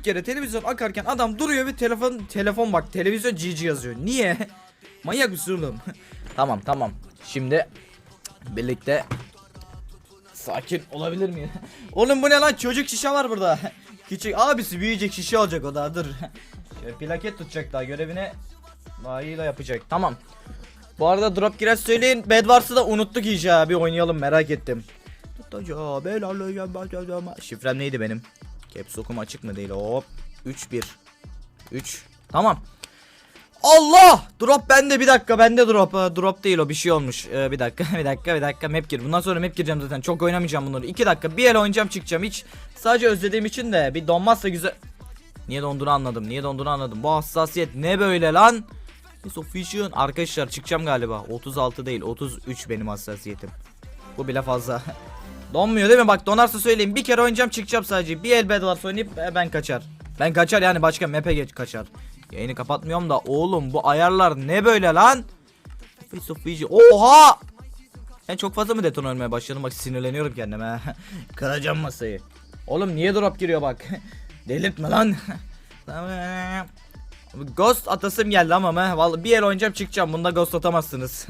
durduk yere televizyon akarken adam duruyor ve telefon telefon bak televizyon GG yazıyor. Niye? Manyak mısın oğlum? tamam tamam. Şimdi birlikte sakin olabilir miyim? oğlum bu ne lan çocuk şişe var burada. Küçük abisi büyüyecek şişe olacak o da dur. Şöyle plaket tutacak daha görevine layığıyla yapacak. Tamam. Bu arada drop girer söyleyin. Bedwars'ı da unuttuk iyice abi oynayalım merak ettim. Şifrem neydi benim? Caps okum açık mı değil hop. 3 1 3 Tamam. Allah! Drop bende bir dakika bende drop. Ee, drop değil o bir şey olmuş. Ee, bir dakika bir dakika bir dakika map gir. Bundan sonra map gireceğim zaten. Çok oynamayacağım bunları. 2 dakika bir el oynayacağım çıkacağım. Hiç sadece özlediğim için de bir donmazsa güzel. Niye donduğunu anladım. Niye donduğunu anladım. Bu hassasiyet ne böyle lan? Miss. Arkadaşlar çıkacağım galiba. 36 değil 33 benim hassasiyetim. Bu bile fazla. Donmuyor değil mi? Bak donarsa söyleyeyim. Bir kere oynayacağım çıkacağım sadece. Bir el Bedwars oynayıp e, ben kaçar. Ben kaçar yani başka map'e geç kaçar. Yayını kapatmıyorum da oğlum bu ayarlar ne böyle lan? Face of Fiji. Oha! Ben çok fazla mı deton ölmeye başladım bak sinirleniyorum kendime. Kıracağım masayı. Oğlum niye drop giriyor bak. Delirtme lan. Ghost atasım geldi ama ben vallahi bir el oynayacağım çıkacağım. Bunda ghost atamazsınız.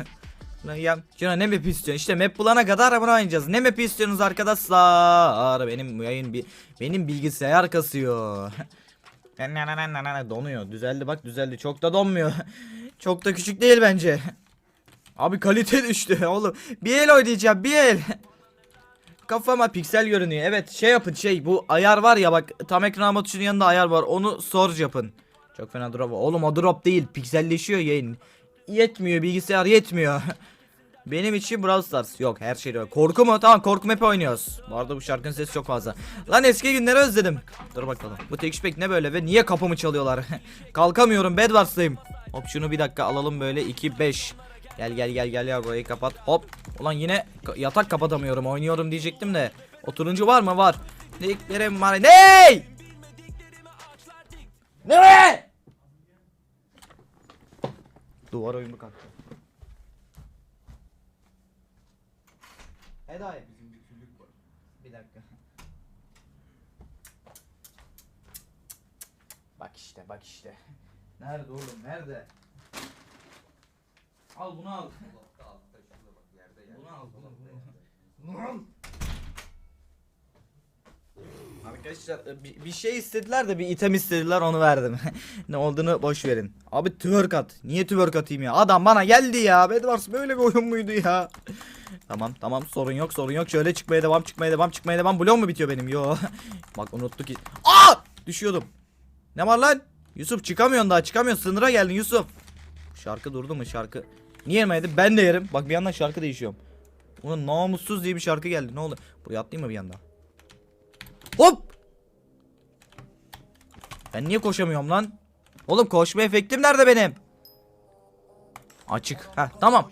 Ya Cino ne map istiyorsun? İşte map bulana kadar bunu oynayacağız. Ne map istiyorsunuz arkadaşlar? Benim yayın bir benim bilgisayar kasıyor. Donuyor. Düzeldi bak düzeldi. Çok da donmuyor. Çok da küçük değil bence. Abi kalite düştü oğlum. Bir el oynayacağım bir el. Kafama piksel görünüyor. Evet şey yapın şey bu ayar var ya bak tam ekran tuşunun yanında ayar var. Onu sorge yapın. Çok fena drop. Oğlum o drop değil. Pikselleşiyor yayın. Yetmiyor bilgisayar yetmiyor. Benim için Brawl Stars. Yok her şey yok. Korku mu? Tamam korku map oynuyoruz. Bu arada bu şarkının sesi çok fazla. Lan eski günleri özledim. Dur bakalım. Bu tekşpek ne böyle ve niye kapımı çalıyorlar? Kalkamıyorum Bedwars'tayım. Hop şunu bir dakika alalım böyle 2 5. Gel gel gel gel ya burayı kapat. Hop. Ulan yine yatak kapatamıyorum. Oynuyorum diyecektim de. Oturuncu var mı? Var. Dediklerim var. Ney? Ne? Duvar oyunu kalktı. Eda bizim bir küllük var. Bir dakika. Bak işte bak işte. Nerede oğlum nerede? Al bunu al. Bunu al bunu bunu. Bunu al. Arkadaşlar e, bir, bir şey istediler de bir item istediler onu verdim. ne olduğunu boş verin. Abi twerk at. Niye twerk atayım ya? Adam bana geldi ya. Bedwars böyle bir oyun muydu ya? tamam tamam sorun yok sorun yok. Şöyle çıkmaya devam çıkmaya devam çıkmaya devam. Blok mu bitiyor benim? Yo. Bak unuttuk ki. Aa! Düşüyordum. Ne var lan? Yusuf çıkamıyorsun daha çıkamıyorsun. Sınıra geldin Yusuf. Şarkı durdu mu şarkı? Niye yemedi? Ben de yerim. Bak bir yandan şarkı değişiyorum. Ulan namussuz diye bir şarkı geldi. Ne oldu? Buraya atlayayım mı bir yandan? Hop! Ben niye koşamıyorum lan? Oğlum koşma efektim nerede benim? Açık. Ha tamam.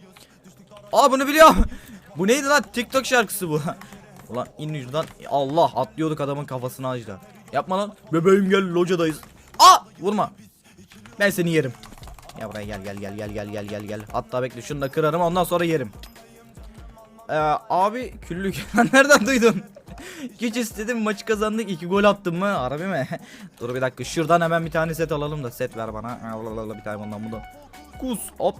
Aa bunu biliyorum. bu neydi lan? TikTok şarkısı bu. Ulan in yüzden Allah atlıyorduk adamın kafasına acıda. Yapma lan. Bebeğim gel locadayız. Aa vurma. Ben seni yerim. Ya buraya gel gel gel gel gel gel gel gel. Hatta bekle şunu da kırarım ondan sonra yerim. Ee, abi küllük nereden duydun? Güç istedim maçı kazandık 2 gol attım mı? Harbi mi? Dur bir dakika şuradan hemen bir tane set alalım da set ver bana. Allah bir tane bundan bundan. Kus hop.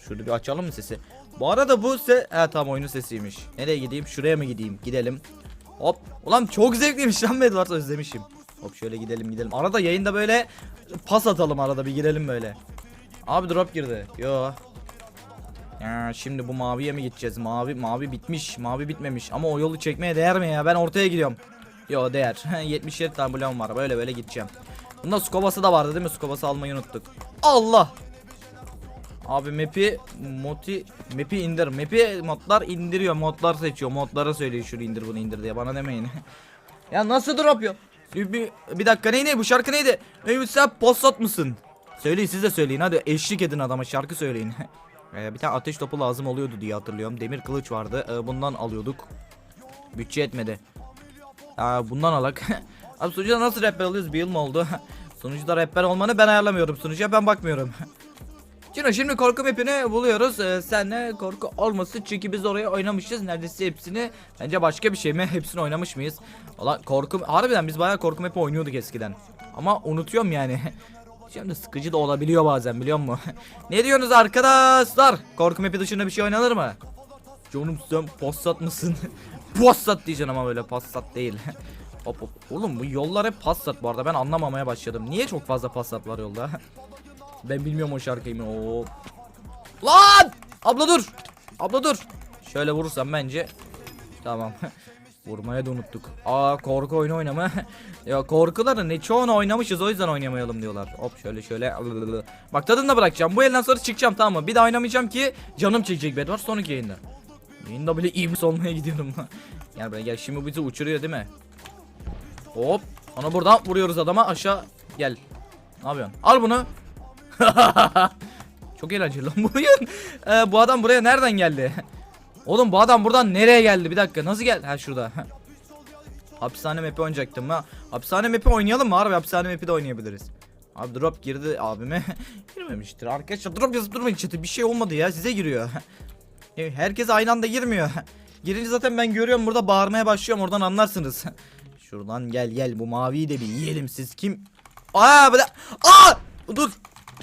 Şurada bir açalım mı sesi? Bu arada bu se He tamam oyunun sesiymiş. Nereye gideyim? Şuraya mı gideyim? Gidelim. Hop. Ulan çok zevkliymiş lan Bedwars özlemişim. Hop şöyle gidelim gidelim. Arada yayında böyle pas atalım arada bir girelim böyle. Abi drop girdi. Yo. Ya şimdi bu maviye mi gideceğiz? Mavi mavi bitmiş. Mavi bitmemiş. Ama o yolu çekmeye değer mi ya? Ben ortaya gidiyorum. Yo değer. 77 tane bloğum var. Böyle böyle gideceğim. Bunda skobası da vardı değil mi? Skobası almayı unuttuk. Allah. Abi map'i moti map'i indir. Map'i modlar indiriyor. Modlar seçiyor. Modlara söylüyor şunu indir bunu indir diye. Bana demeyin. ya nasıl drop? Bir, bir, bir dakika neydi bu şarkı neydi? Ümit sen postat mısın? Söyleyin siz de söyleyin hadi eşlik edin adama şarkı söyleyin. Ee, bir tane ateş topu lazım oluyordu diye hatırlıyorum. Demir kılıç vardı. Ee, bundan alıyorduk. Bütçe etmedi. Ee, bundan alak. Abi sunucuda nasıl rapper alıyoruz? Bir yıl mı oldu? Sunucuda rapper olmanı ben ayarlamıyorum. Sunucuya ben bakmıyorum. Cino şimdi korku mapini buluyoruz. Ee, senle korku olmasın çünkü biz oraya oynamışız. Neredeyse hepsini. Bence başka bir şey mi? Hepsini oynamış mıyız? Valla korku... Harbiden biz bayağı korku mapi oynuyorduk eskiden. Ama unutuyorum yani. Şimdi sıkıcı da olabiliyor bazen biliyor musun? ne diyorsunuz arkadaşlar? Korku map'i dışında bir şey oynanır mı? Canım sen Passat mısın? Passat diyeceksin ama böyle Passat değil. hop hop. Oğlum bu yollar hep Passat bu arada ben anlamamaya başladım. Niye çok fazla Passat var yolda? ben bilmiyorum o şarkıyı mı. Hop. Lan! Abla dur. Abla dur. Şöyle vurursam bence tamam. Vurmaya da unuttuk. Aa korku oyunu oynama. ya korkuların ne çoğunu oynamışız o yüzden oynamayalım diyorlar. Hop şöyle şöyle. Bak tadını da bırakacağım. Bu elden sonra çıkacağım tamam mı? Bir daha oynamayacağım ki canım çekecek bed var sonraki yayında. Yayında bile iblis olmaya gidiyorum. gel buraya gel şimdi bizi uçuruyor değil mi? Hop. Onu buradan vuruyoruz adama aşağı gel. Ne yapıyorsun? Al bunu. Çok eğlenceli lan bu oyun. Ee, bu adam buraya nereden geldi? Oğlum bu adam buradan nereye geldi? Bir dakika nasıl geldi? Ha şurada. Hapishane map'i oynayacaktım ha. Hapishane map'i oynayalım mı? Harbi hapishane map'i de oynayabiliriz. Abi drop girdi abime. Girmemiştir. Arkadaşlar drop yazıp durmayın chat'e. Bir şey olmadı ya. Size giriyor. Herkes aynı anda girmiyor. Girince zaten ben görüyorum burada bağırmaya başlıyorum. Oradan anlarsınız. Şuradan gel gel bu maviyi de bir yiyelim. Siz kim? Aa de... Aa! Dur.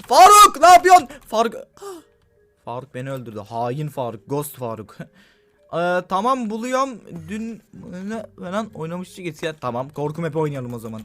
Faruk ne yapıyorsun? Faruk... Faruk beni öldürdü. Hain Faruk. Ghost Faruk. Ee, tamam buluyorum. Dün ne falan oynamıştık eskiden. Tamam korku map oynayalım o zaman.